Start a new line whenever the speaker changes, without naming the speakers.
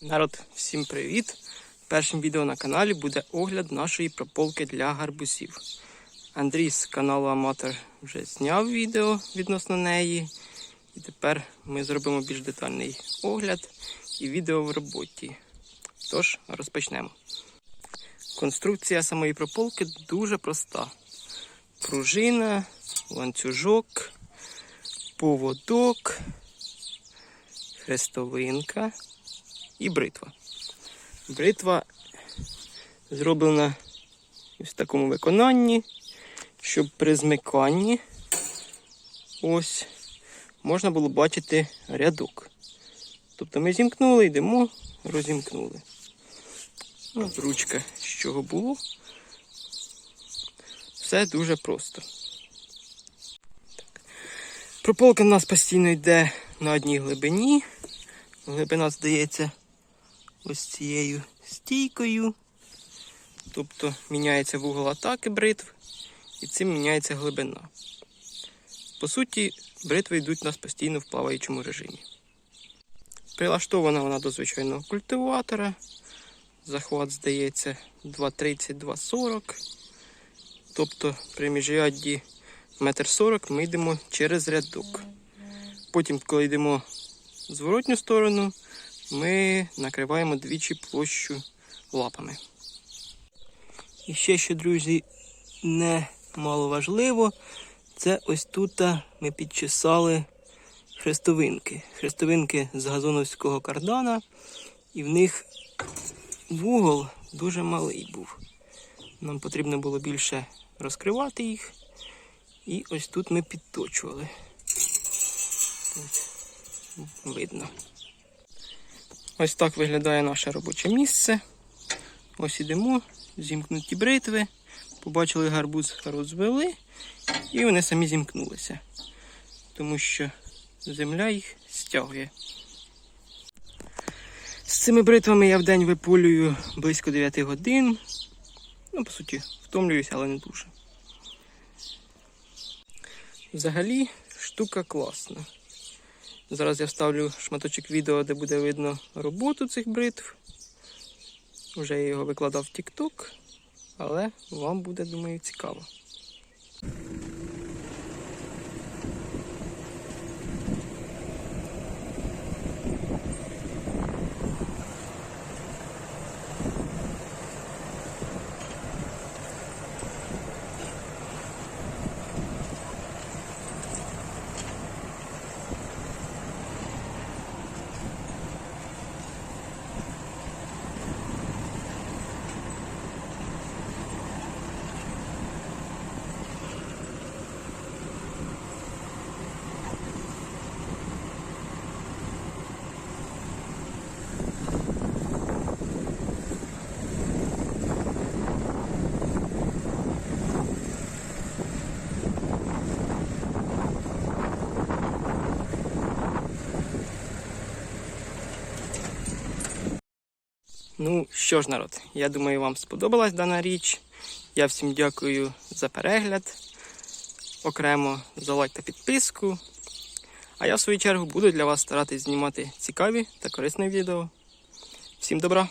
Народ, всім привіт! Першим відео на каналі буде огляд нашої прополки для гарбузів. Андрій з каналу Аматор вже зняв відео відносно неї. І тепер ми зробимо більш детальний огляд і відео в роботі. Тож, розпочнемо. Конструкція самої прополки дуже проста: пружина, ланцюжок, поводок, хрестовинка і бритва. Бритва зроблена в такому виконанні, щоб при змиканні ось можна було бачити рядок. Тобто ми зімкнули, йдемо, розімкнули. Ось ручка з чого було. Все дуже просто. Так. Прополка у нас постійно йде на одній глибині. Глибина здається ось цією стійкою. Тобто міняється вугол атаки бритв і цим міняється глибина. По суті, бритви йдуть у нас постійно в плаваючому режимі. Прилаштована вона до звичайного культиватора. Захват здається 2,30-2,40. Тобто при міжрядді 1,40 м ми йдемо через рядок. Потім, коли йдемо в зворотню сторону, ми накриваємо двічі площу лапами. І ще що, друзі, не мало важливо, це ось тут ми підчесали хрестовинки. Хрестовинки з газоновського кардана, і в них вугол дуже малий був. Нам потрібно було більше розкривати їх. І ось тут ми підточували. Ось видно. Ось так виглядає наше робоче місце. Ось ідемо, зімкнуті бритви, побачили гарбуз, розвели, і вони самі зімкнулися, тому що земля їх стягує. З цими бритвами я в день виполюю близько 9 годин. Ну, по суті, втомлююся, але не дуже. Взагалі, штука класна. Зараз я вставлю шматочок відео, де буде видно роботу цих бритв. Вже я його викладав в TikTok, але вам буде, думаю, цікаво. Ну що ж, народ, я думаю, вам сподобалась дана річ. Я всім дякую за перегляд. Окремо за лайк та підписку. А я в свою чергу буду для вас старатись знімати цікаві та корисні відео. Всім добра!